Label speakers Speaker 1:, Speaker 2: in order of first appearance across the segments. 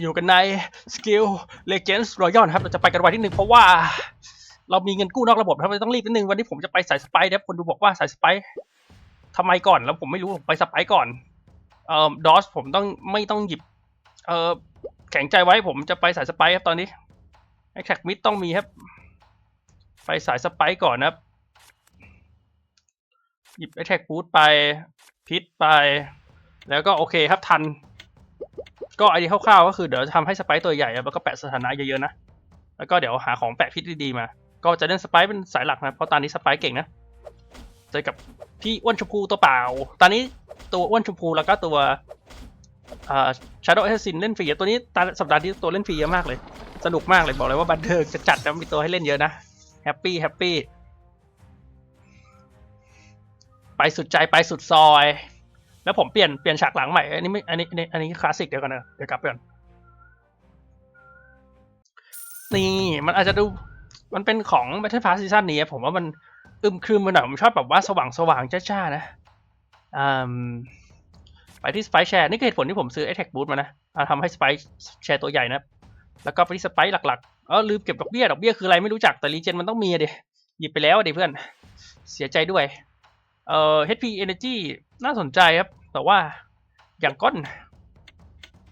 Speaker 1: อยู่กันใน Skill Legends Royal นครับ เราจะไปกันไวนที่หนึ่งเพราะว่า เรามีเงินกู้นอกระบบครับเราต้องรีบนิดนึงวันนี้ผมจะไปสายสไปนะครับคนดูบอกว่าสายสไปร์ทำไมก่อนแล้วผมไม่รู้ผมไปสไปร์ก่อนเอ่อดอสผมต้องไม่ต้องหยิบเอ่อแข็งใจไว้ผมจะไปสายสไปครับตอนนี้ไอแท็กมิดต้องมีครับ ไปสายสไปร์ก่อนนะครับ หยิบไอแท็กบูทไปพิษไป แล้วก็โอเคครับทัน ก็ไอเดียคร่าวๆก็คือเดี๋ยวจะทำให้สไปร์ตัวใหญ่แล้วก็แปะสถานะเยอะๆนะ แล้วก็เดี๋ยวหาของแปะพิษดีๆมา ก็จะเล่นสไปร์เป็นสายหลักนะ เพราะตอนนี้สไปร์เก่งนะ เจอกับพี่อ้วนชมพูตัวเปล่า ตอนนี้ตัวอ้วนชมพูแล้วก็ตัวเอ่อ Shadow Assassin เล่นฟรีตัวนี้ตอนสัปดาห์ที่ตัวเล่นฟรีเยอะมากเลย สนุกมากเลยบอกเลยว่าบันเทิงจะจัดนะมีตัวให้เล่นเยอะนะแฮปปี้แฮปปี้ไปสุดใจไปสุดซอย แล้วผมเปลี่ยนเปลี่ยนฉากหลังใหม่อันนี้ไม่อันนี้อันนี้อันนี้คลาสสิกเดี๋ยวกันนะเดี๋ยวกลับไปก่อนนี่มันอาจจะดูมันเป็นของ Battle Pass ซีซั่นนี้ผมว่ามันอึมครึมไปหน่อยผมชอบแบบว่าสว่างสว่างจ้าๆนะอืมไปที่ Spike Share นี่คือเหตุผลที่ผมซื้อ Attack Boost มานะาทำให้ Spike Share ตัวใหญ่นะ แล้วก็ไปที่ Spike หลักๆเออลืมเก็บดอกเบี้ยดอกเบี้ยคืออะไรไม่รู้จักแต่รีเจนมันต้องมีอะดิหยิบไปแล้วอะดิเพื่อน เสียใจด้วยเอ่อ HP Energy น่าสนใจครับ แต่ว่าอย่างก้อน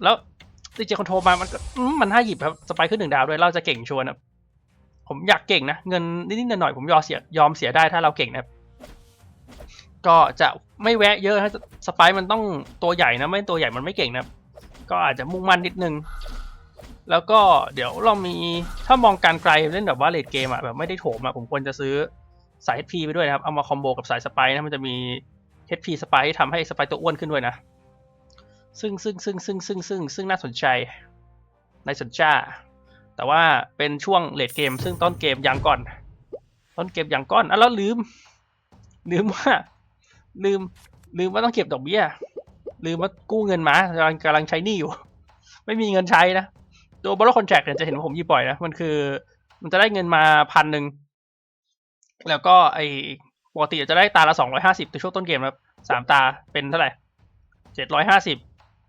Speaker 1: แล้วดีเจคอนโทรมามันก็มันน่าหยิบครับสไปขึ้นหนึ่งดาวด้วยเราจะเก่งชวนครับผมอยากเก่งนะ เงินนิดๆหน่อยๆผมยอมเสียยอมเสียได้ถ้าเราเก่งนะครับก็จะไม่แวะเยอะถ้าสไปมันต้องตัวใหญ่นะ ไม่ตัวใหญ่มันไม่เก่งนะก็อาจจะมุ่งมั่นนิดนึง แล้วก็เดี๋ยวเรามีถ้ามองการไกลเล่นแบบว่าเลดเกมอะแบบไม่ได้โถมอะผมควรจะซื้อสาย HP ไปด้วยนะครับ เอามาคอมโบกับสายสไปนะมันจะมี HP สไปทำให้สไปตัวอ้วนขึ้นด้วยนะ ซึ่งซึ่งซึ่งซึ่งซึ่งซึ่งซึ่งน่าสนใจในสนจ้าแต่ว่าเป็นช่วงเลดเกม ซึ่งต้นเกมยังก่อน ต้นเกมยังก้อนอะแล้วลืม ลืมว่าลืมลืมว่าต้องเก็บดอกเบี้ยลืมว่ากู้เงินมากำลังกำลังใช้หนี้อยู่ ไม่มีเงินใช้นะ ตัวบล็อลคอนแทคเนี่ยจะเห็นว่าผมยี่บ่อยนะ มันคือ มันจะได้เงินมาพันหนึ่ง แล้วก็ไอ ปกติจะได้ตาละสองร้อยห้าสิบในช่วงต้นเกมครับสามตาเป็นเท่าไหร่เจ็ดร้อยห้าสิบ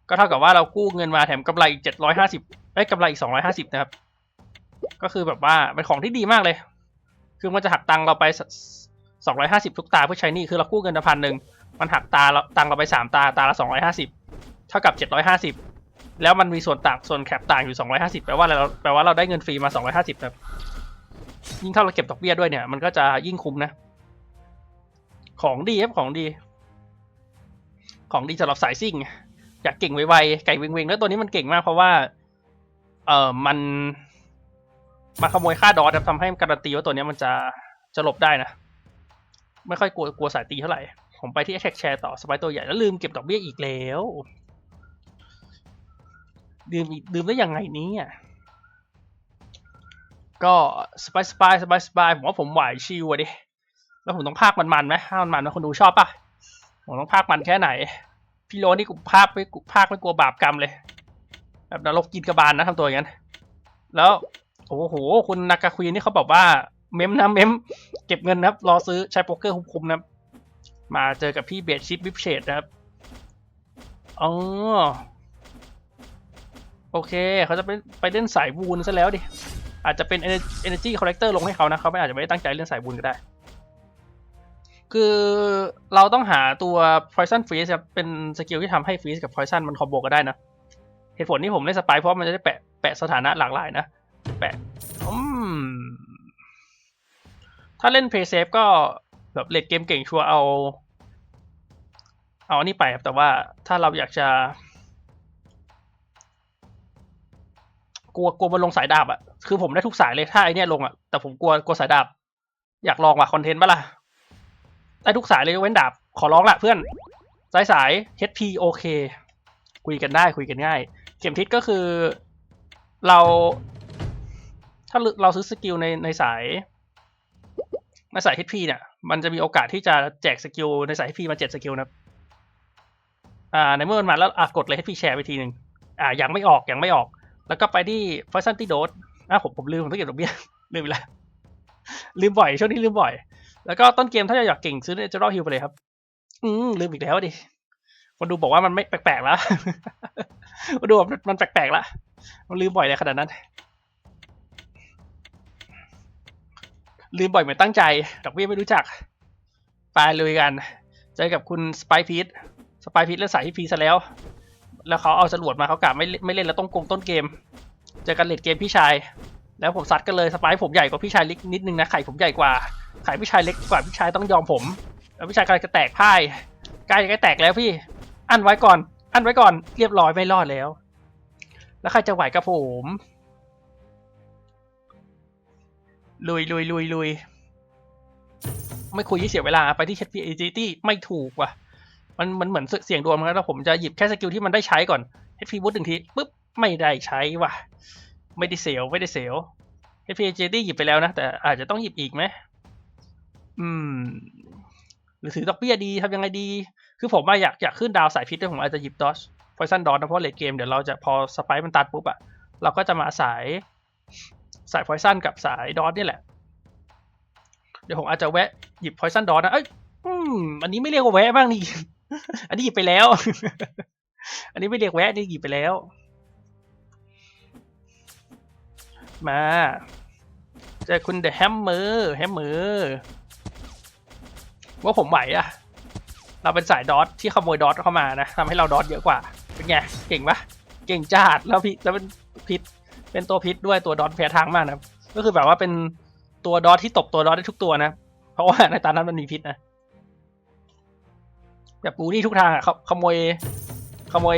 Speaker 1: ก็เท่ากับว่าเรากู้เงินมาแถมกำไรอีกเจ็ดร้อยห้าสิบได้กำไรอีกสองร้อยห้าสิบนะครับ ก็คือแบบว่าเป็นของที่ดีมากเลย คือมันจะหักตังเราไปสองร้อยห้าสิบทุกตาเพื่อใช้หนี่คือเรากู้เงินมาพันหนึ่งมันหักตาเราตังเราไปสามตาตาละสองร้อยห้าสิบเท่ากับเจ็ดร้อยห้าสิบแล้วมันมีส่วนต่างส่วนแคปต่างอยู่สองร้อยห้าสิบแปลว่าเราแปลว่าเราได้เงินฟรีมาสองร้อยห้าสิบครับยิ่งถ้าเราเก็บดอกเบี้ยด้วยเนี่ย มันก็จะยิ่งคุ้มนะ ของดีครับของดี ของดีสำหรับสายซิ่ง อยากเก่งไวๆไก่เวงๆแล้วตัวนี้มันเก่งมากเพราะว่า เออมันมาขโมยค่าดอททำให้การันตีว่าตัวนี้มันจะจะหลบได้นะ ไม่ค่อยกลัวกลัวสายตีเท่าไหร่ ผมไปที่ a t t a c k Share ต่อสไปตัวใหญ่แล้วลืมเก็บดอกเบี้ยอีกแล้วลืมลืมได้ยังไงนี้อะก็สบายสบายสบายสบายผมว่าผมไหวชิวอะดิ แล้วผมต้องพากมันมันไหมถ้ามันมันๆนะคนดูชอบปะผมต้องพากมันแค่ไหน พี่โรนี่กูพากไม่กูพากไม่กลัวบาปกรรมเลย แบบนรกกินกระบาลนะทำตัวอย่างนั้น แล้วโอ้โห คุณนากาคุยนี่เขาบอกว่า เมมนะเมมเก็บเงินนะครับ รอซื้อใช้โป๊กเกอร์คุ้มๆนะครับ มาเจอกับพี่เบสชิปวิปเชดนะครับอ๋อโอเค เขาจะไปไปเล่นสายบูนซะแล้วดิ อาจจะเป็น energy collector ลงให้เขานะเขาไม่อาจจะไม่ได้ตั้งใจเล่นสายบุญก็ได้ คือเราต้องหาตัว poison freeze ครับ เป็นสกิลที่ทำให้ freeze กับ poison มันคอมโบกันได้นะ เหตุผลที่ผมเล่นสไปเพราะมันจะได้แปะแปะสถานะหลากหลายนะ แปะอืมถ้าเล่น play safe ก็แบบเลดเกมเก่งชัวร์เอา เอาอันนี้ไปครับ แต่ว่าถ้าเราอยากจะ กลัวกลัวมันลงสายดาบอะคือผมได้ทุกสายเลยถ้าไอเนี้ยลงอะแต่ผมกลัวกลัวสายดาบ อยากลองว่ะคอนเทนต์ปะล่ะ ได้ทุกสายเลยยกเว้นดาบ ขอร้องละเพื่อน สายสาย HP โอเค คุยกันได้คุยกันง่าย เข็มทิศก็คือเรา ถ้าเราซื้อสกิลในในสายในสาย HP เนี่ย มันจะมีโอกาสที่จะแจกสกิลในสาย HP มาเจ็ดสกิลนะอ่าในเมื่อมันมาแล้วอะกดเลย HP แชร์ไปทีหนึ่งอ่ายังไม่ออกยังไม่ออก แล้วก็ไปที่ฟอสซันตี้โดสอะผมผมลืมผมต้องเก็บดอกเบี้ยลืมไปแล้วลืมบ่อยช่วงนี้ลืมบ่อย แล้วก็ต้นเกมถ้าอยากเก่งซื้อเนเจอรัลฮิลไปเลยครับ อืมลืมอีกแล้วดิคนดูบอกว่ามันไม่แปลกๆแล้วคนดูบอกมันแปลกๆแล้วมันลืมบ่อยเลยขนาดนั้น ลืมบ่อยเหมือนตั้งใจดอกเบี้ยไม่รู้จักไปเลยกัน เจอกับคุณสไปพีทสไปพีทเลือกสายที่พีซะแล้ว แล้วเขาเอาจรวดมาเขากะไม่เล่นไม่เล่นแล้วต้องโกงต้นเกม เจอกันเลดเกมพี่ชาย แล้วผมซัดกันเลยสไปผมใหญ่กว่าพี่ชายเล็กนิดนึงนะไข่ผมใหญ่กว่า ไข่พี่ชายเล็กกว่าพี่ชายต้องยอมผม แล้วพี่ชายกำลังจะแตกพ่ายใกล้จะแตกแล้วพี่ อั้นไว้ก่อน อั้นไว้ก่อน เรียบร้อยไม่รอดแล้ว แล้วใครจะไหวกับผม ลุยลุยลุยลุยไม่คุยที่เสียเวลาไปที่ HPAGT ไม่ถูกว่ะ มันมันเหมือนเสียงดวงนะแล้วผมจะหยิบแค่สกิลที่มันได้ใช้ก่อน HP บูทหนึ่งทีปุ๊บไม่ได้ใช้ว่ะ ไม่ได้เซลไม่ได้เซล HPAGT หยิบไปแล้วนะ แต่อาจจะต้องหยิบอีกไหม อืม หรือถือดอกเบี้ยดีทำยังไงดี คือผมอยากอยากขึ้นดาวสายพิษด้วยผมอาจจะหยิบดอชพอยซันดอทนะเพราะเลดเกมเดี๋ยวเราจะพอสไปมันตัดปุ๊บอะเราก็จะมาสายสายพอยซันกับสายดอทนี่แหละ เดี๋ยวผมอาจจะแวะหยิบพอยซันดอทนะเอ้ยอืมอันนี้ไม่เรียกว่าแวะบ้างนี่อันนี้หยิบไปแล้ว อันนี้ไม่เรียกแวะนี่หยิบไปแล้ว มาเจอคุณเดอะแฮมเมอร์แฮมเมอร์ ว่าผมไหวอะเราเป็นสายดอทที่ขโมยดอทเข้ามานะทำให้เราดอทเยอะกว่า เป็นไง เก่งปะเก่งจัดแล้วพิษแล้วเป็นพิษ เป็นตัวพิษด้วยตัวดอทแพ้ทางมากนะ ก็คือแบบว่าเป็นตัวดอทที่ตบตัวดอทได้ทุกตัวนะ เพราะว่าในตอนนั้นมันมีพิษนะ แบบปูนี่ทุกทางอะขขโมย ขโมย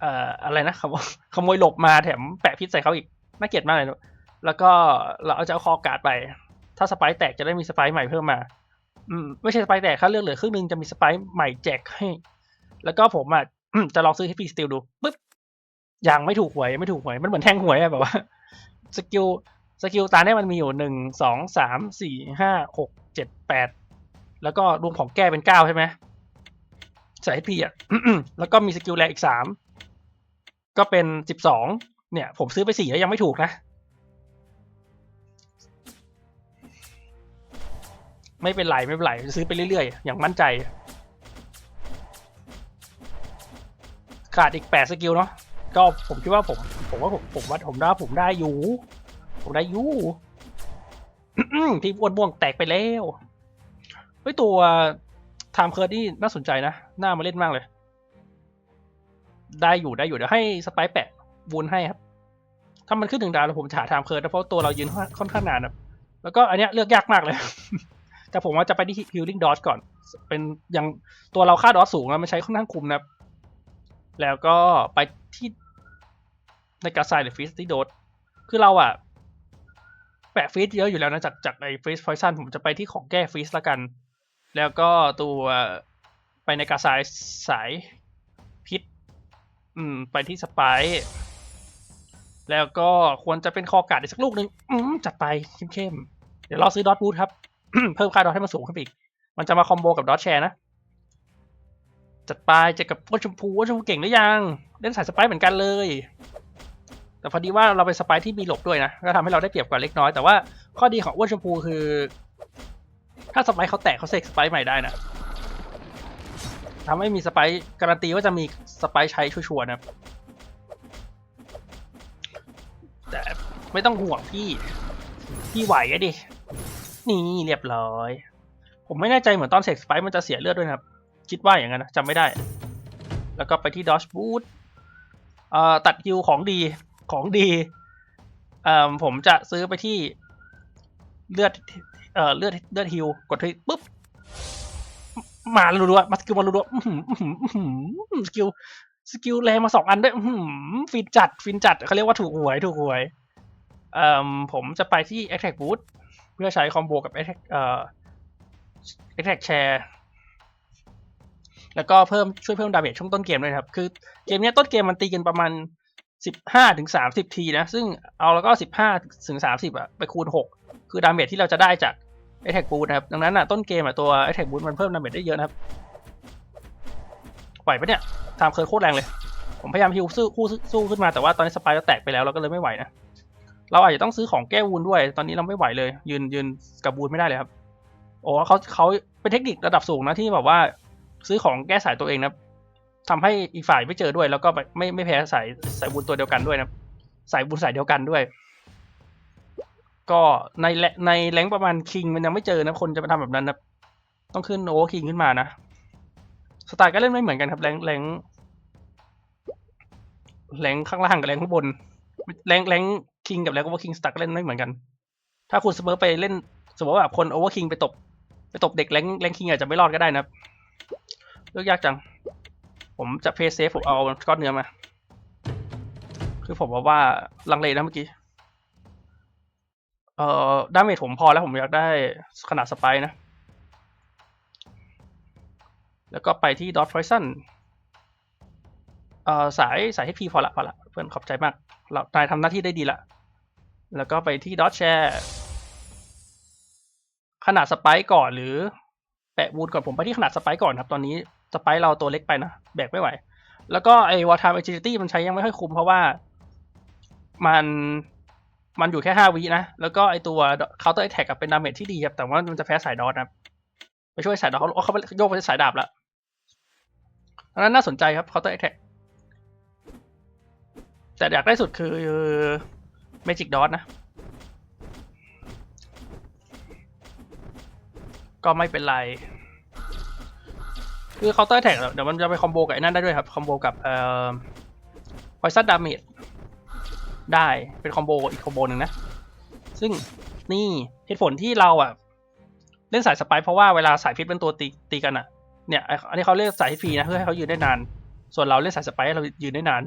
Speaker 1: เอ่อ อะไรนะขโมยขโมยหลบมาแถมแปะพิษใส่เขาอีก น่าเกลียดมากเลยนะแล้วก็เราเอาเจะเอาคอการ์ดไป ถ้าสไปร์แตกจะได้มีสไปร์ใหม่เพิ่มมา อืมไม่ใช่สไปร์แตกค่าเลือกเหลือครึ่งหนึงจะมีสไปร์ใหม่แจกให้ แล้วก็ผมอะจะลองซื้อ HP Steel ดูปึ๊บยังไม่ถูกหวยไม่ถูกหวยมันเหมือนแทงหวยอะแบบว่าสกิลสกิลตาเนี่ยมันมีอยู่หนึ่งสองสามสี่ห้าหกเจ็ดแปดแล้วก็รวมของแก้เป็นเก้าใช่ไหมใส่ HP อะแล้วก็มีสกิลแรงอีกสามก็เป็นสิบสองเนี่ย ผมซื้อไปสี่แล้วยังไม่ถูกนะ ไม่เป็นไรไม่เป็นไรซื้อไปเรื่อยๆ อย่างมั่นใจ ขาดอีกแปดสกิลเนาะก็ผมคิดว่าผม ผมว่าผมผมว่าผมได้ผมได้อยู่ ผมได้อยู่ที่อ้วนม่วงแตกไปแล้วเฮ้ยตัวไทม์เคิร์ดนี่น่าสนใจนะน่ามาเล่นมากเลย ได้อยู่ได้อยู่เดี๋ยวให้สไปร์แปะบูนให้ครับ ถ้ามันขึ้นถึงดาวแล้วผมจะหาไทม์เคิร์ดนะเพราะตัวเรายืนค่อนข้างนานนะแล้วก็อันเนี้ยเลือกยากมากเลย แต่ผมว่าจะไปที่ healing dot ก่อน เป็นยังตัวเราค่าดอทสูงแล้วมันใช้ค่อนข้างคุมนะแล้วก็ไปที่ในกระสายหรือฟิสที่โดดคือเราอะแปะฟิสเยอะอยู่แล้วนะจากจากไอ้ฟิสพอยซันผมจะไปที่ของแก้ฟิสละกัน แล้วก็ตัวไปในกระสายสายพิษ อืม ไปที่สไปแล้วก็ควรจะเป็นคอกาดอีกสักลูกหนึ่งจัดไปเข้มๆ เดี๋ยวเราซื้อดอทบูทครับ เพิ่มค่าดอทให้มันสูงขึ้นไปอีก มันจะมาคอมโบกับดอทแชร์นะ จัดไปเจอกับวัชมพูวัชมพูเก่งหรือยัง เล่นสายสไปเหมือนกันเลย แต่พอดีว่าเราเป็นสไปที่มีหลบด้วยนะ ก็ทำให้เราได้เปรียบกว่าเล็กน้อย แต่ว่าข้อดีของวัชมพูคือ ถ้าสไปเขาแตกเขาเสกสไปใหม่ได้นะทำให้มีสไปการันตีว่าจะมีสไปใช้ชัวร์ๆนะแต่ไม่ต้องห่วงพี่ พี่ไหวอะดิ นี่เรียบร้อย ผมไม่แน่ใจเหมือนตอนเสกสไปมันจะเสียเลือดด้วยนะครับ คิดว่าอย่างนั้นนะจำไม่ได้ แล้วก็ไปที่ดอชบูทเอ่อตัดฮิวของดีของดีอ่อผมจะซื้อไปที่เลือดเอ่อเลือดเลือดฮิวกดที่ปุ๊บมารัวๆมาสกิลมารัวๆอื้อหืออื้อหืออื้อหือสกิลสกิลแรงมาสองอันด้วยฟินจัด ฟินจัดเขาเรียกว่าถูกหวยถูกหวยอ่อผมจะไปที่ Attack Boost พื่อใช้คอมโบกับ Attack เอ่อ Attack Share แล้วก็เพิ่มช่วยเพิ่มดาเมจช่วงต้นเกมด้วยนะครับ คือเกมนี้ต้นเกมมันตีกันประมาณสิบห้าถึงสามสิบทีนะ ซึ่งเอาแล้วก็สิบห้าถึงสามสิบอะไปคูณหกคือดาเมจที่เราจะได้จาก Attack Boost นะครับ ดังนั้นอะต้นเกมอะตัว Attack Boost มันเพิ่มดาเมจได้เยอะนะครับไหวปะเนี่ยทามเคยโคตรแรงเลย ผมพยายามฮิวสู้คู่สู้ขึ้นมาแต่ว่าตอนนี้สไปร์เราแตกไปแล้วเราก็เลยไม่ไหวนะ เราอาจจะต้องซื้อของแก้วูนด้วย ตอนนี้เราไม่ไหวเลย ยืนยืนกับวูนไม่ได้เลยครับ โอ้เขาเขาเป็นเทคนิคระดับสูงนะที่แบบว่าซื้อของแก้สายตัวเองนะทำให้อีกฝ่ายไม่เจอด้วย แล้วก็ไม่ไม่แพ้สายสายบุญตัวเดียวกันด้วยนะสายบุญสายเดียวกันด้วย ก็ในในแรงประมาณคิงมันยังไม่เจอนะคนจะมาทำแบบนั้นนะต้องขึ้นโอเวอร์คิงขึ้นมานะสไตล์ก็เล่นไม่เหมือนกันครับแรงแรงแรงข้างล่างกับแรงข้างบนแรงแรง คิงกับแรงโอเวอร์คิงสไตล์กเล่นไม่เหมือนกัน ถ้าคุณสเสมอไปเล่น สมมติว่าแบบคนโอเวอร์คิงไปตบ ไปตบเด็กแรงแรงคิงอาจจะไม่รอดก็ได้นะครับเลือกยากจัง ผมจะเพย์เซฟผมเอาก้อนเนื้อมา คือผมว่าว่าลังเลนะเมื่อกี้ เอ่อดาเมจผมพอแล้วผมอยากได้ขนาดสไปร์นะ แล้วก็ไปที่ดอทพอยซันเอ่อสายสายให้พีพอละพอละเพื่อนขอบใจมาก เรานายทำหน้าที่ได้ดีละ แล้วก็ไปที่ดอทแชร์ขนาดสไปร์ก่อนหรือแปะวูดก่อนผมไปที่ขนาดสไปร์ก่อนครับ ตอนนี้สไปร์เราตัวเล็กไปนะ แบกไม่ไหว แล้วก็ไอ้วอ r ท i ม e agility มันใช้ยังไม่ค่อยคุ้มเพราะว่ามันมันอยู่แค่ห้าวินะ แล้วก็ไอตัว counter attack กับเป็นดาเมจที่ดีครับ แต่ว่ามันจะแพ้สายดอทนะครับ ไปช่วยสายดอทเขาเขาโยกไปสายดาบแล้วอันนั้นน่าสนใจครับ counter attack แต่อยากได้สุดคือ magic dot นะ ก็ไม่เป็นไร คือ counter attack เดี๋ยวมันจะไปคอมโบกับไอ้นั่นได้ด้วยครับ คอมโบกับเอ่อ poison damage ได้เป็นคอมโบอีกคอมโบหนึ่งนะ ซึ่งนี่เหตุผลที่เราอะเล่นสายสไปเพราะว่าเวลาสายพิษเป็นตัวตีตีกันอะเนี่ยอันนี้เขาเรียกสายพิษฟรีนะเพื่อให้เขายืนได้นาน ส่วนเราเล่นสายสไปเรายืนได้นาน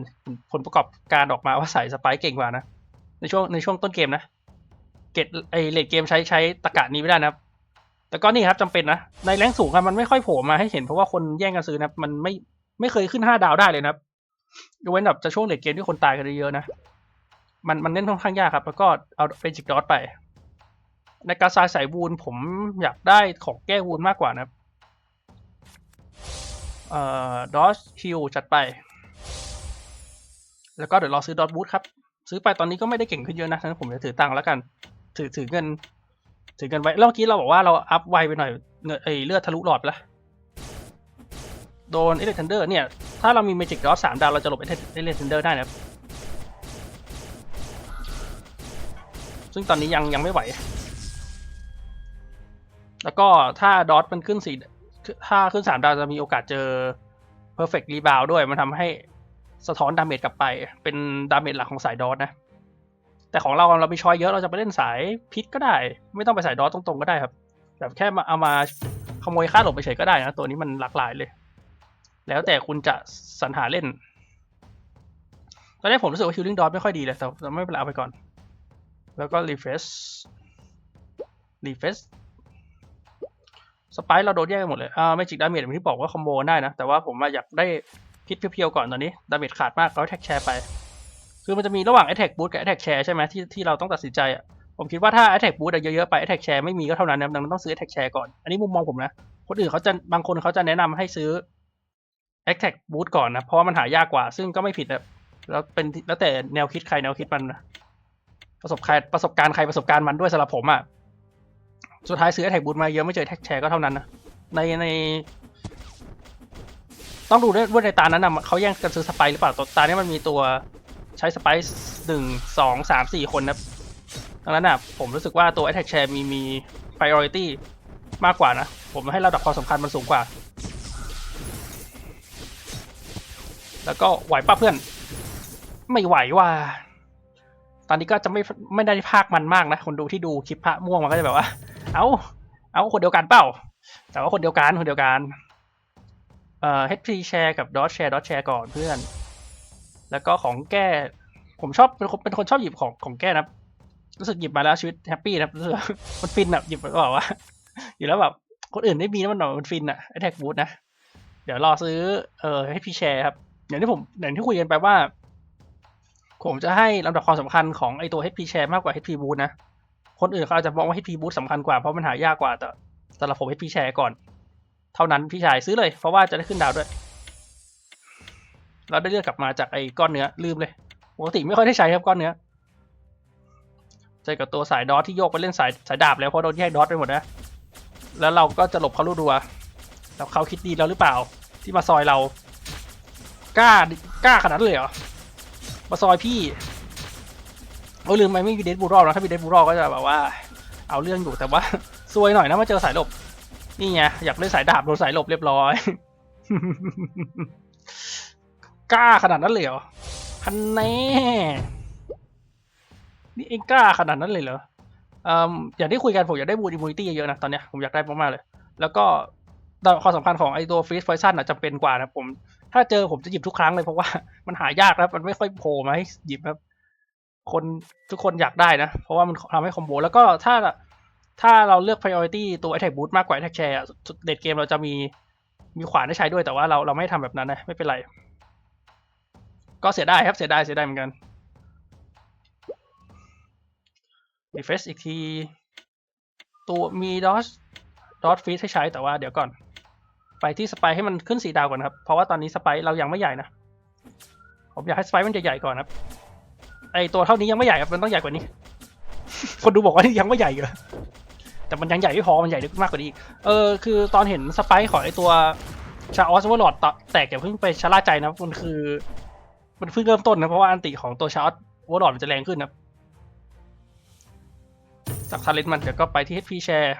Speaker 1: ผลประกอบการออกมาว่าสายสไปเก่งกว่านะ ในช่วงในช่วงต้นเกมนะ เกตไอเลดเกมใช้ใช้ตะกะนี้ไม่ได้นะครับ แต่ก็นี่ครับจำเป็นนะ ในแรงสูงครับมันไม่ค่อยโผล่มาให้เห็นเพราะว่าคนแย่งกันซื้อนะมันไม่ไม่เคยขึ้นห้าดาวได้เลยนะครับยกเว้นแบบจะช่วงเลดเกมที่คนตายกันเยอะนะ มันมันเล่นค่อนข้างยากครับ แล้วก็เอาเป็นจิกดอทไป ในการทราสายวูนผมอยากได้ของแก้วูนมากกว่านะครับเอ่อดอชฮิลจัดไป แล้วก็เดี๋ยวรอซื้อดอทบูทครับ ซื้อไปตอนนี้ก็ไม่ได้เก่งขึ้นเยอะนะฉะนั้นผมจะถือตังค์แล้วกัน ถือถือเงิน ถือเงินไว้แล้วเมื่อกี้เราบอกว่าเราอัพไวไปหน่อยเงินไอเลือดทะลุหลอดไปแล้วโดนเอเลนเทนเดอร์เนี่ย ถ้าเรามีเมจิกดอทสามดาวเราจะหลบเอเลนเทนเดอร์ได้นะซึ่งตอนนี้ยังยังไม่ไหว แล้วก็ถ้าดอทมันขึ้นสี่ถ้าขึ้นสามดาวจะมีโอกาสเจอ perfect rebound ด้วยมันทำให้ สะท้อนดาเมจกลับไป เป็นดาเมจหลักของสายดอทนะ แต่ของเราเรามีช้อยเยอะเราจะไปเล่นสายพิษก็ได้ ไม่ต้องไปสายดอทตรงๆก็ได้ครับแบบแค่มาเอามาขโมยค่าหลบไปเฉยก็ได้นะ ตัวนี้มันหลากหลายเลย แล้วแต่คุณจะสรรหาเล่น ตอนนี้ผมรู้สึกว่า Healing Dot ไม่ค่อยดีเลยแต่ไม่เป็นไรเอาไปก่อน แล้วก็ refresh refresh สไปเราโดนแย่งไปหมดเลยอ่า Magic Damage อย่างที่บอกว่าคอมโบได้นะ แต่ว่าผมอยากได้ พิษเพียวๆก่อนตอนนี้ดาเมจขาดมากเราแท็กแชร์ไป คือมันจะมีระหว่าง Attack Boost กับ Attack Share ใช่ไหมที่ที่เราต้องตัดสินใจอะผมคิดว่าถ้า Attack Boost เยอะๆไป Attack Share ไม่มีก็เท่านั้นนะดังนั้นต้องซื้อ Attack Share ก่อน อันนี้มุมมองผมนะ คนอื่นเขาจะบางคนเขาจะแนะนำให้ซื้อ Attack Boost ก่อนนะ เพราะว่ามันหายากกว่า ซึ่งก็ไม่ผิดนะแล้วเป็นแล้วแต่แนวคิดใครแนวคิดมันนะประสบใครประสบการณ์ใครประสบการณ์มันด้วยสำหรับผมอะสุดท้ายซื้อ Attack Boost มาเยอะไม่เจอ Attack Share ก็เท่านั้นนะในใน ต้องดูด้วยว่าในตานั้นนะเขาแย่งกันซื้อสไปร์หรือเปล่าตัวตานี้มันมีตัวใช้สไปร์หนึ่งสองสามสี่คนนะดังนั้นนะผมรู้สึกว่าตัว Attack Share มีมี priority มากกว่านะ ผมให้ระดับความสำคัญมันสูงกว่า แล้วก็ไหวป้าเพื่อน ไม่ไหวว่า ตอนนี้ก็จะไม่ไม่ได้ภาคมันมากนะ คนดูที่ดูคลิปพระม่วงมันก็จะแบบว่า เอาเอาคนเดียวกันเปล่า แต่ว่าคนเดียวกันคนเดียวกัน เอ่อ HP share กับ dot share dot share ก่อนเพื่อน แล้วก็ของแก้ ผมชอบเป็นคนเป็นคนชอบหยิบของของแก้นะรู้สึกหยิบมาแล้วชีวิตแฮปปี้นะรู้สึกมันฟินอะหยิบมาบอกว่าอยู่แล้วแบบคนอื่นได้มีแล้วมันแบบมันฟินอะ attack boost นะ เดี๋ยวรอซื้อเอ่อ HP share ครับอย่างที่ผมอย่างที่คุยกันไปว่า ผมจะให้ลำดับความสำคัญของไอตัว HP share มากกว่า HP boost นะคนอื่นเขาอาจจะมองว่า HP boost สำคัญกว่าเพราะมันหายากกว่าแต่สำหรับผม HP share ก่อน เท่านั้นพี่ชายซื้อเลย เพราะว่าจะได้ขึ้นดาวด้วยเราได้เลือกกลับมาจากไอ้ก้อนเนื้อลืมเลยปกติไม่ค่อยได้ใช้ครับก้อนเนื้อเจกับตัวสายดอทที่โยกไปเล่นสายสายดาบแล้วเพราะโดนแยกดอทไปหมดนะแล้วเราก็จะหลบเขาลูดัวแล้วเขาคิดดีแล้วหรือเปล่า ที่มาซอยเรา กล้ากล้าขนาดเลยเหรอมาซอยพี่โอ้ลืมไปไม่มีเดดบูรอลนะถ้ามีเดดบูรอลก็จะแบบว่า เอาเรื่องอยู่แต่ว่าซวยหน่อยนะมาเจอสายหลบ นี่ไงอยากเล่นสายดาบโดนสายหลบเรียบร้อย กล้าขนาดนั้นเลยเหรอคันแน่นี่เองกล้าขนาดนั้นเลยเหรออืมอย่างที่คุยกันผมอยากได้บูดิมูนิตี้เยอะๆนะตอนเนี้ยผมอยากได้มากๆเลย แล้วก็ความสำคัญของไอตัวฟรีสไฟซันอะจำเป็นกว่านะผม ถ้าเจอผมจะหยิบทุกครั้งเลยเพราะว่ามันหายากนะมันไม่ค่อยโผล่มาให้หยิบครับ คนทุกคนอยากได้นะ เพราะว่ามันทำให้คอมโบแล้วก็ถ้า ถ้าเราเลือก priority ตัว attack boost มากกว่า attack share เด็ดเกมเราจะมีมีขวานให้ใช้ด้วยแต่ว่าเราเราไม่ทำแบบนั้นนะ ไม่เป็นไร ก็เสียดายครับเสียดายเสียดายเหมือนกัน refresh อีกที ตัวมีดอสดอสฟีให้ใช้แต่ว่าเดี๋ยวก่อน ไปที่สไปให้มันขึ้นสีดาวก่อนครับ เพราะว่าตอนนี้สไปเรายังไม่ใหญ่นะ ผมอยากให้สไปมันใหญ่ๆก่อนครับ ไอตัวเท่านี้ยังไม่ใหญ่ครับ มันต้องใหญ่กว่านี้ คนดูบอกว่านี่ยังไม่ใหญ่เลย แต่มันยังใหญ่ไม่พอมันใหญ่มากกว่านี้อีกเออคือตอนเห็นสไปของไอตัวชาออสวอลอดแตกอย่าเพิ่งไปชะล่าใจนะมันคือ มันเพิ่งเริ่มต้นนะเพราะว่าอันติของตัวชาออสวอลอดมันจะแรงขึ้นนะจากทาเลนมันเดี๋ยวก็ไปที่ HP share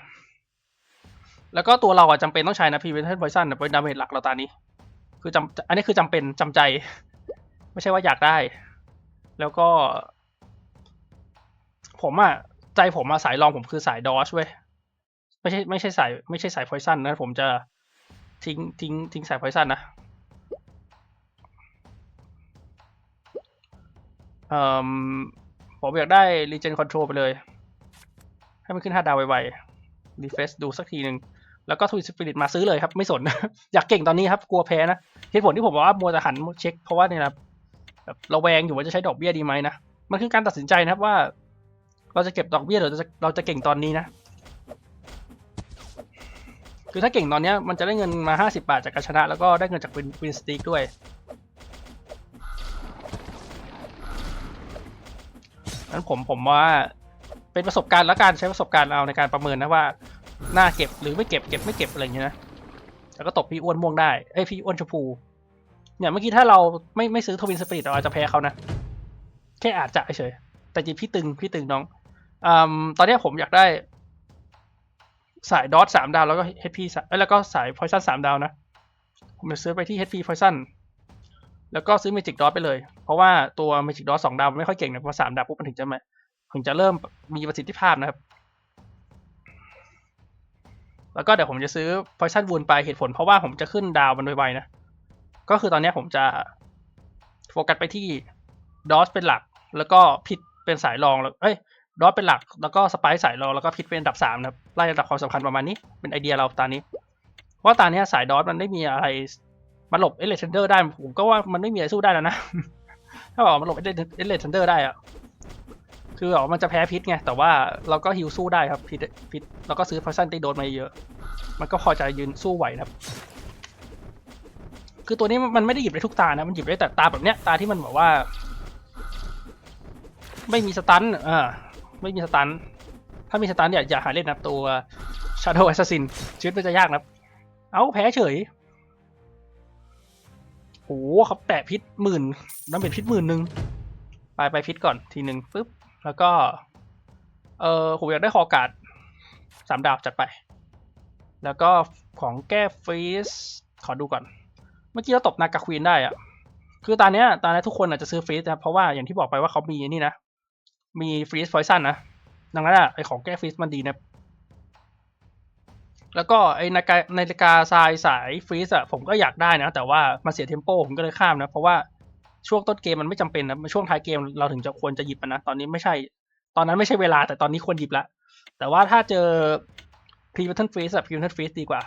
Speaker 1: แล้วก็ตัวเราอะจำเป็นต้องใช้นะ prevention poison นเป็นดาเมจหลักเราตอนนี้ คือจำอันนี้คือจำเป็นจำใจ ไม่ใช่ว่าอยากได้ แล้วก็ ผมอะใจผมอะสายรองผมคือสายดอชเว้ย ไม่ใช่ไม่ใช่สายไม่ใช่สาย poison นะผมจะทิ้งทิ้งทิ้งสาย poison นะเอ่อผมอยากได้ regen control ไปเลย ให้มันขึ้น 5 ดาวไวๆ refresh ดูสักทีหนึ่งแล้วก็ทวิสปิริตมาซื้อเลยครับ ไม่สน อยากเก่งตอนนี้ครับกลัวแพ้นะเหตุผลที่ผมบอกว่ามัวแต่หันเช็คเพราะว่าเนี่ยนะแบบเราแวงอยู่ว่าจะใช้ดอกเบี้ยดีไหมนะมันคือการตัดสินใจนะครับว่า เราจะเก็บดอกเบี้ยหรือเราจะเราจะเก่งตอนนี้นะ คือถ้าเก่งตอนเนี้ยมันจะได้เงินมา 50 บาทจากการชนะ แล้วก็ได้เงินจากวินวินสติกด้วย นั้นผมผมว่าเป็นประสบการณ์และการใช้ประสบการณ์เอาในการประเมินนะว่าน่าเก็บหรือไม่เก็บเก็บไม่เก็บอะไรอย่างเงี้ยนะแล้วก็ตบพี่อ้วนม่วงได้ไอพี่อ้วนชมพู เนี่ยเมื่อกี้ถ้าเราไม่ไม่ซื้อทวินสปิริตเราอาจจะแพ้เขานะแค่อาจจะเฉยแต่จริงพี่ตึงพี่ตึงน้องอตอนนี้ผมอยากได้ สายดอทสามดาวแล้วก็ HP สามเอ้แล้วก็สายพอยซันสามดาวนะ ผมจะซื้อไปที่ HP พอยซันแล้วก็ซื้อ Magic Dot ไปเลย เพราะว่าตัว Magic Dot สองดาวมันไม่ค่อยเก่งนะพอสามดาวปุ๊บมันถึงจะมาถึงจะเริ่มมีประสิทธิภาพนะครับ แล้วก็เดี๋ยวผมจะซื้อ Poison Wound ไปเหตุผลเพราะว่าผมจะขึ้นดาวมันไวๆนะ ก็คือตอนนี้ผมจะโฟกัสไปที่ดอสเป็นหลัก แล้วก็พิษเป็นสายรองแล้วเอ้ย ดอสเป็นหลัก แล้วก็สไปซ์สายรอแล้วก็พิษเป็นอันดับสามนะครับไล่ระดับความสำคัญประมาณนี้เป็นไอเดียเราตอนนี้เพราะว่าตอนนี้สายดอสมันไม่มีอะไรมาหลบเอเลนเดอร์ได้ผมก็ว่ามันไม่มีอะไรสู้ได้แล้วนะถ้าบอกมันหลบเอเลนเดอร์ได้อะคือบอกมันจะแพ้พิษไงแต่ว่าเราก็ฮิวสู้ได้ครับพิษพิษแล้วก็ซื้อพอซันตีโดนมาเยอะ มันก็พอจะยืนสู้ไหวนะครับ คือตัวนี้มันไม่ได้หยิบได้ทุกตานะมันหยิบได้แต่ตาแบบเนี้ยตาที่มันแบบว่า ไม่มีสตันอ่า ไม่มีสตัน ถ้ามีสตันเนี่ยอย่าหาเล่นนะตัว Shadow Assassin ชีวิตมันจะยากนะเอาแพ้เฉยโอ้เขาแตะพิษหมื่นน้ำเป็นพิษหมื่นหนึ่งไปไปพิษก่อนทีหนึ่งปึ๊บแล้วก็ เออผมอยากได้คอการ์ดสามดาวจัดไป แล้วก็ของแก้ฟรีสขอดูก่อน เมื่อกี้เราตบนากาควีนได้อะคือตอนเนี้ยตอนนี้ทุกคนอาจจะซื้อฟรีสนะเพราะว่าอย่างที่บอกไปว่าเขามีนี่นะ มีฟรีสพอยซันนะ ดังนั้นอะไอของแก้ฟรีสมันดีนะ แล้วก็ไอนาฬิกานาฬิกาทรายสายฟรีสอะผมก็อยากได้นะ แต่ว่ามันเสียเทมโปผมก็เลยข้ามนะ เพราะว่าช่วงต้นเกมมันไม่จำเป็นนะ ช่วงท้ายเกมเราถึงจะควรจะหยิบมันนะ ตอนนี้ไม่ใช่ ตอนนั้นไม่ใช่เวลา แต่ตอนนี้ควรหยิบละ แต่ว่าถ้าเจอพรีเวทันฟรีสอะพรีเวทันฟรีสดีกว่า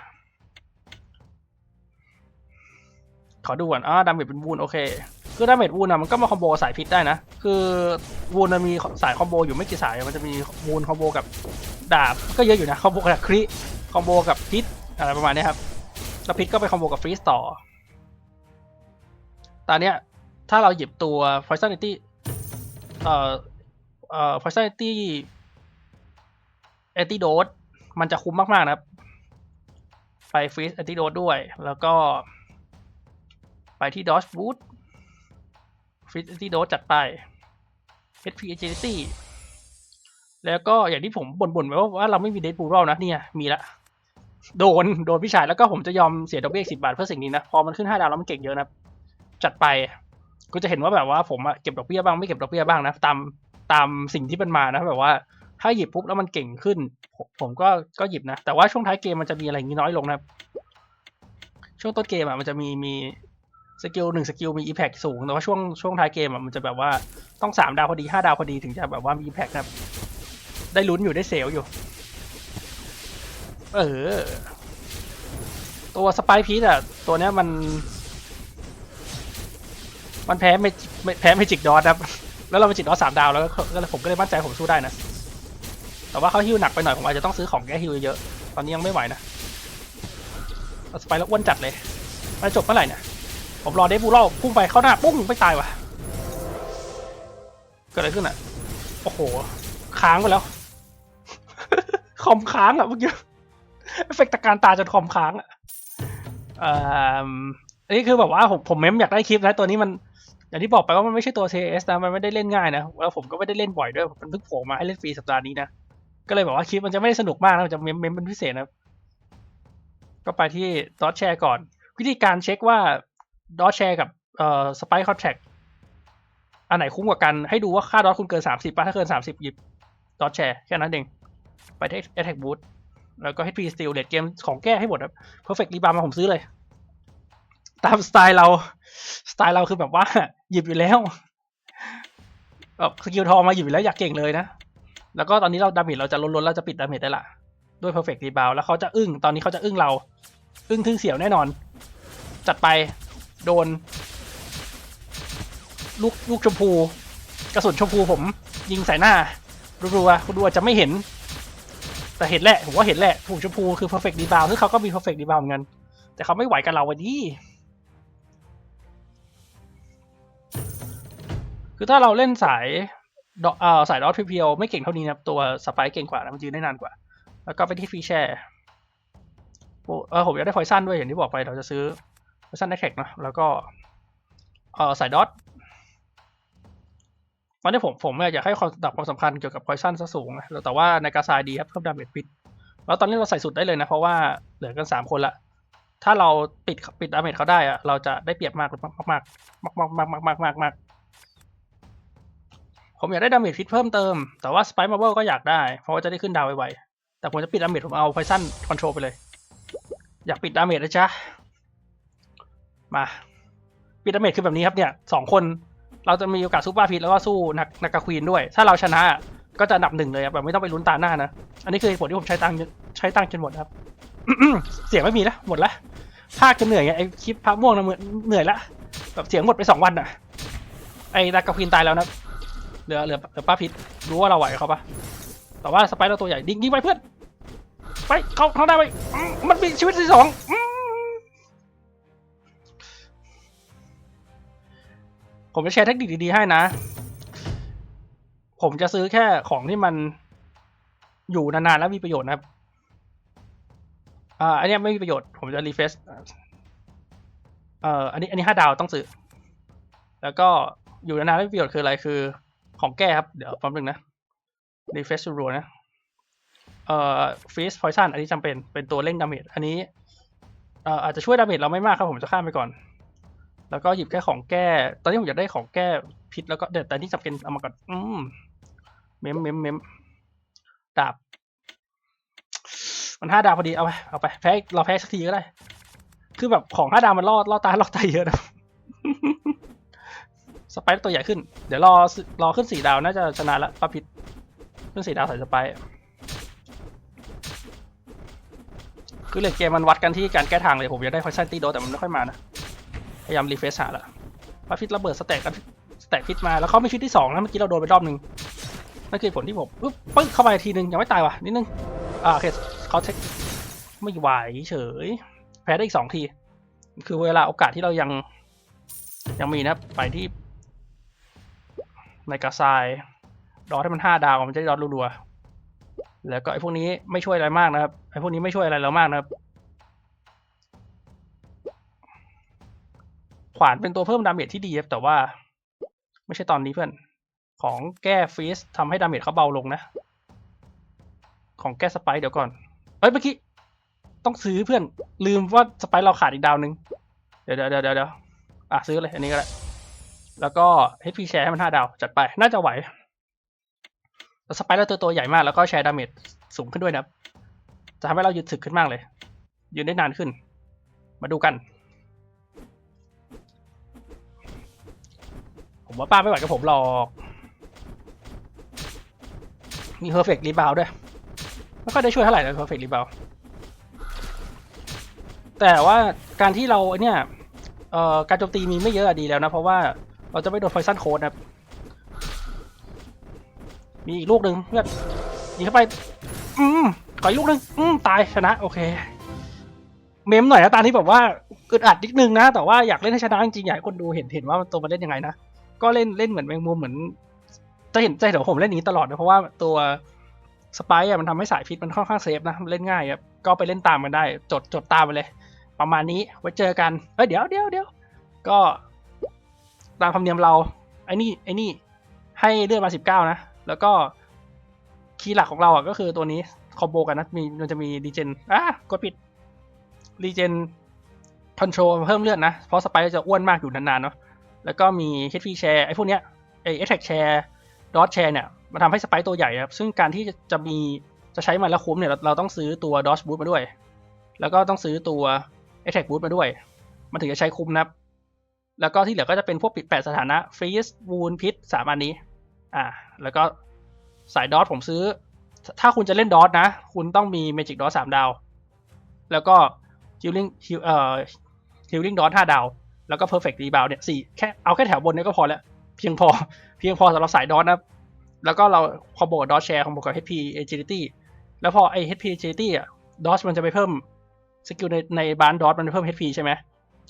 Speaker 1: ขอดูก่อนอ่าดาเมจเป็นวูนโอเค คือดาเมจวูนอะมันก็มาคอมโบสายพิษได้นะ คือวูนมันมีสายคอมโบอยู่ไม่กี่สาย มันจะมีวูนคอมโบกับดาบก็เยอะอยู่นะคอมโบกับคริคอมโบกับพิษอะไรประมาณนี้ครับแล้วพิษก็ไปคอมโบกับฟรีสต่อ ตอนเนี้ยถ้าเราหยิบตัว Poisonity เอ่อเอ่อ Poisonity Antidote มันจะคุ้มมาก ๆ นะครับ ไปฟรีส Antidote ด้วย แล้วก็ไปที่ Dodge Boot f i t y Dodge จัดไป HP Agility แล้วก็อย่างที่ผมบ่นๆไว้ว่าว่าเราไม่มีเดทบูรอลนะเนี่ยมีละโดนโดนพี่ชายแล้วก็ผมจะยอมเสียดอกเบี้ยสิบาทเพื่อสิ่งนี้นะ พอมันขึ้นห้าดาวแล้วมันเก่งเยอะนะจัดไปก็จะเห็นว่าแบบว่าผมอะเก็บดอกเบี้ยบ้างไม่เก็บดอกเบี้ยบ้างนะตามตามสิ่งที่มันมานะแบบว่าถ้าหยิบปุ๊บแล้วมันเก่งขึ้น ผมผมก็ก็หยิบนะ แต่ว่าช่วงท้ายเกมมันจะมีอะไรงนี้น้อยลงนะช่วงต้นเกมอะมันจะมีมี สกิลหนึ่งสกิลมี e ีแพสูง แต่ว่าช่วงช่วงท้ายเกมอะมันจะแบบว่าต้องสามดาวพอดีห้าดาวพอดีถึงจะแบบว่ามี e ีแพนะครับได้ลุ้นอยู่ได้เซลอยู่ เออ ตัวสไปพีทอะ ตัวเนี้ยมัน มันแพ้ไม่ไม่แพ้ไม่จิกดอสครับ แล้วเราไปจิกดอสสามดาวแล้วก็ผมก็เลยมั่นใจผมสู้ได้นะ แต่ว่าเขาฮิวหนักไปหน่อยผมอาจจะต้องซื้อของแก้ฮิวเยอะ ตอนนี้ยังไม่ไหวนะสไปแล้วอ้วนจัดเลยมันจบเมื่อไหร่เนี่ย ผมรอเดฟบูล่าพุ่งไปเข้าหน้าปุ้งไม่ตายว่ะเกิดอะไรขึ้นอะ โอ้โห ค้างไปแล้ว คอมค้างอะเมื่อกี้เอฟเฟกต์ตะการตาจนคอมค้างอะอ่ออันนี้คือแบบว่าผมผมเมมอยากได้คลิปนะตัวนี้มัน อย่างที่บอกไปว่ามันไม่ใช่ตัว TS นะมันไม่ได้เล่นง่ายนะแล้วผมก็ไม่ได้เล่นบ่อยด้วยมันเพิ่งโผล่มาให้เล่นฟรีสัปดาห์นี้นะก็เลยบอกว่าคลิปมันจะไม่ได้สนุกมากนะมันจะเมมเมมเป็นพิเศษนะก็ไปที่ดอทแชร์ก่อน วิธีการเช็คว่า ดอทแชร์กับเอ่อสไปคอนแทคอันไหนคุ้มกว่ากันให้ดูว่าค่าดอทคุณเกินสามสิบป่ะถ้าเกินสามสิบหยิบดอทแชร์แค่นั้นเองไปที่ Attack Boost แล้วก็ HP Steel เลดเกมของแก้ให้หมดครับ Perfect Rebound มาผมซื้อเลย ตามสไตล์เราสไตล์เราคือแบบว่าหยิบอยู่แล้วแบบสกิลทองมาหยิบอยู่แล้วอยากเก่งเลยนะ แล้วก็ตอนนี้เราดาเมจเราจะลดๆเราจะปิดดาเมจได้ละด้วย Perfect Rebound แล้วเขาจะอึ้งตอนนี้เขาจะอึ้งเรา อึ้งทึ่งเสียวแน่นอน จัดไป โดน ลูกลูกชมพู กระสุนชมพูผม ยิงใส่หน้ารัวๆคุณดูอาจจะไม่เห็น แต่เห็นแหละผมว่าเห็นแหละผูกชมพูคือ perfect rebound ซึ่งเขาก็มี perfect rebound เหมือนกัน แต่เขาไม่ไหวกับเราวันนี้คือถ้าเราเล่นสายดออสายดอทเพียวๆไม่เก่งเท่านี้นะตัวสไปเก่งกว่านะมันยืนได้นานกว่า แล้วก็ไปที่ฟรีแชร์เออผมอยากได้พอยซันด้วยอย่างที่บอกไปเราจะซื้อ พอยซันในแท็กเนาะแล้วก็เออสายดอทตอนนี้ผมผมอยากให้ความดับความสำคัญเกี่ยวกับพอยซันซะสูงนะแต่ว่าในกาซายดีครับเพิ่มดาเมจพิษแล้วตอนนี้เราใส่สุดได้เลยนะ เพราะว่าเหลือกันสามคนละ ถ้าเราปิดปิดดาเมจเขาได้อะเราจะได้เปรียบมากมากมากมากมากมากมากมากมากผมอยากได้ดาเมจพิษเพิ่มเติม แต่ว่าสไปร์มาเบิลก็อยากได้ เพราะว่าจะได้ขึ้นดาวไวๆ แต่ผมจะปิดดาเมจผมเอาพอยซันคอนโทรลไปเลย อยากปิดดาเมจนะจ๊ะ มาปิดดาเมจคือแบบนี้ครับเนี่ยสองคนเราจะมีโอกาสสู้ป้าพิษแล้วก็สู้นักนักกาควีนด้วย ถ้าเราชนะก็จะอันดับหนึ่งเลยครับแบบไม่ต้องไปลุ้นตาหน้านะ อันนี้คือผลที่ผมใช้ตังค์ใช้ตังค์จนหมดครับ เสียงไม่มีแล้วหมดละภาคจนเหนื่อยไงไอคลิปพระม่วงนะเหนื่อยละแบบเสียงหมดไปสองวันอะ ไอนักกาควีนตายแล้วนะเหลือเหลือเหลือป้าพิษรู้ว่าเราไหวเขาปะแต่ว่าสไปร์เราตัวใหญ่ดิ้งดิ้งไปเพื่อนไปเขาเขาได้ไปมมันมีชีวิตที่สอง ผมจะแชร์เทคนิคดีๆให้นะ ผมจะซื้อแค่ของที่มันอยู่นานๆแล้วมีประโยชน์นะครับ อ่า อันนี้ไม่มีประโยชน์ ผมจะรีเฟซเอ่อ อันนี้ อันนี้ห้าดาวต้องซื้อ แล้วก็อยู่นานๆแล้วมีประโยชน์คืออะไร คือของแก้ครับ เดี๋ยวแป๊บนึงนะรีเฟซรัวนะ เอ่อฟีสพอยซันอันนี้จำเป็น เป็นตัวเร่งดาเมจ อันนี้ เอ่อ อาจจะช่วยดาเมจเราไม่มากครับ ผมจะข้ามไปก่อน แล้วก็หยิบแค่ของแก้ ตอนนี้ผมอยากได้ของแก้พิษแล้วก็เดี๋ยวแต่นี่จำเป็นเอามาก่อนอืมเมมเมมเมมดาบ มันห้าดาวพอดีเอาไปเอาไปแพ้เราแพ้สักทีก็ได้ คือแบบของห้าดาวมันล่อล่อตาล่อใจเยอะนะสไปตัวใหญ่ขึ้น เดี๋ยวรอรอขึ้นสี่ดาวน่าจะชนะละป้าพิษขึ้นสี่ดาวใส่สไปคือเลยเกมมันวัดกันที่การแก้ทางเลยผมอยากได้พอยซันตี้โดแต่มันไม่ค่อยมานะ พยายามรีเฟซหาละพระพิษระเบิดสแต็กกันสแต็กพิษมาแล้วเขาไม่ชุดที่สองนะเมื่อกี้เราโดนไปรอบหนึ่งนั่นคือผลที่ผมปึ๊บปึ๊บเข้าไปทีนึงยังไม่ตายว่ะนิดนึงอ่าโอเคเขาเทคไม่ไหวเฉย แพ้ได้อีกสองที คือเวลาโอกาสที่เรายังยังมีนะไปที่ในกระซายดอให้มันห้าดาวมันจะได้ดอรัวๆแล้วก็ไอ้พวกนี้ไม่ช่วยอะไรมากนะครับไอ้พวกนี้ไม่ช่วยอะไรเรามากนะครับ ขวานเป็นตัวเพิ่มดาเมจที่ดีครับแต่ว่า ไม่ใช่ตอนนี้เพื่อน ของแก้ฟรีสทำให้ดาเมจเขาเบาลงนะ ของแก้สไปเดี๋ยวก่อน เฮ้ยเมื่อกี้ ต้องซื้อเพื่อน ลืมว่าสไปเราขาดอีกดาวนึง เดี๋ยวเดี๋ยวเดี๋ยวเดี๋ยวอะซื้อเลยอันนี้ก็ได้แล้วก็ HP แชร์ให้มันห้าดาวจัดไปน่าจะไหวแล้วสไปเราตัวตัวใหญ่มากแล้วก็แชร์ดาเมจสูงขึ้นด้วยนะจะทำให้เรายืดถึกขึ้นมากเลย ยืนได้นานขึ้น มาดูกัน ผมว่าป้าไม่ไหวกับผมหรอก มี perfect rebound ด้วย ไม่ค่อยได้ช่วยเท่าไหร่เลย perfect rebound แต่ว่าการที่เราเนี่ยเอ่อการโจมตีมีไม่เยอะอดีแล้วนะ เพราะว่าเราจะไม่โดน poison coat นะมีอีกลูกหนึ่งเพื่อนยิงเข้าไป อืมขออีกลูกหนึ่งอืมตายชนะ โอเค เมมหน่อยนะตานี้แบบว่าอึดอัดนิดนึงนะ แต่ว่าอยากเล่นให้ชนะจริงๆอยากให้คนดูเห็นเห็นว่ามันตัวมันเล่นยังไงนะ ก็เล่นเล่นเหมือนแมงมุมเหมือนจะเห็นใจเดี๋ยวผมเล่นอย่างนี้ตลอดนะเพราะว่าตัวสไปร์อะมันทำให้สายพิษมันค่อนข้างเซฟนะมันเล่นง่ายครับก็ไปเล่นตามกันได้ จดจดตามไปเลย ประมาณนี้ไว้เจอกันเอ้ยเดี๋ยวเดี๋ยวเดี๋ยวก็ตามธรรมเนียมเราไอ้นี่ไอ้นี่ให้เลือดมาสิบเก้านะ แล้วก็คีย์หลักของเราอะก็คือตัวนี้คอมโบกันนะมีมันจะมีดีเจนอะกดปิดดีเจนคอนโทรลเพิ่มเลือดนะ เพราะสไปร์จะอ้วนมากอยู่นานๆเนาะ แล้วก็มี HP Share ไอ้พวกเนี้ยไอ้ Attack Share Dot Share เนี่ยมันทำให้สไปร์ตัวใหญ่ครับ ซึ่งการที่จะมีจะใช้มันแล้วคุ้มเนี่ยเราเราต้องซื้อตัว Dodge Boost มาด้วย แล้วก็ต้องซื้อตัว Attack Boost มาด้วย มันถึงจะใช้คุ้มนะครับ แล้วก็ที่เหลือก็จะเป็นพวกปิดแปดสถานะ Freeze Wound พิษสามอันนี้ อ่า แล้วก็สายดอทผมซื้อ ถ้าคุณจะเล่นดอทนะ คุณต้องมี Magic Dot สามดาว แล้วก็ Healing Heal เอ่อ Healing Dot ห้าดาว แล้วก็ perfect rebound เนี่ยสี่แค่เอาแค่แถวบนเนี่ยก็พอแล้ว เพียงพอเพียงพอสำหรับสายดอทนะแล้วก็เราคอมโบดอทแชร์คอมโบกับ HP agility แล้วพอไอ HP agility อะดอทมันจะไปเพิ่มสกิลในในบานดอทมันเพิ่ม HP ใช่ไหม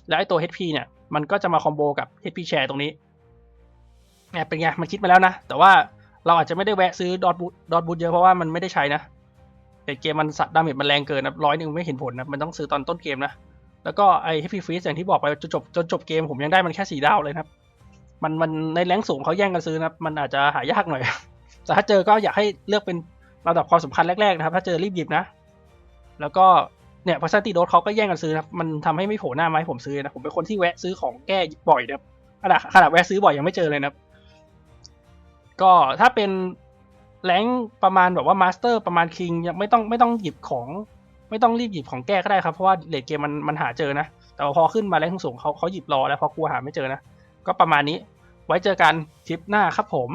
Speaker 1: แล้วไอตัว HP เนี่ยมันก็จะมาคอมโบกับ HP แชร์ตรงนี้เนี่ยเป็นไงมันคิดมาแล้วนะ แต่ว่าเราอาจจะไม่ได้แวะซื้อดอทบูดอทบูเยอะเพราะว่ามันไม่ได้ใช้นะแต่เกมมันสัตดาเมจมันแรงเกินนะร้อยหนึ่งไม่เห็นผลนะมันต้องซื้อตอนต้นเกมนะ แล้วก็ไอ้ Happy Freeze อย่างที่บอกไปจนจบจนจบเกมผมยังได้มันแค่สี่ดาวเลยนะครับ มันมันในแรงสูงเขาแย่งกันซื้อนะครับ มันอาจจะหายากหน่อย แต่ถ้าเจอก็อยากให้เลือกเป็นระดับความสำคัญแรกๆนะครับ ถ้าเจอรีบหยิบนะ แล้วก็เนี่ยพัซติโดสเขาก็แย่งกันซื้อนะครับ มันทำให้ไม่โผล่หน้ามาให้ผมซื้อนะ ผมเป็นคนที่แวะซื้อของแก้บ่อยนะครับขนาดขนาดแวะซื้อบ่อยยังไม่เจอเลยนะครับ ก็ถ้าเป็นแรงประมาณแบบว่ามาสเตอร์ประมาณคิงยังไม่ต้องไม่ต้องหยิบของ ไม่ต้องรีบหยิบของแก้ก็ได้ครับ เพราะว่าเลดเกมมันมันหาเจอนะ แต่พอขึ้นมาแรงสูงเขาเขาหยิบรอแล้วพอกลัวหาไม่เจอนะ ก็ประมาณนี้ ไว้เจอกันทริปหน้าครับผม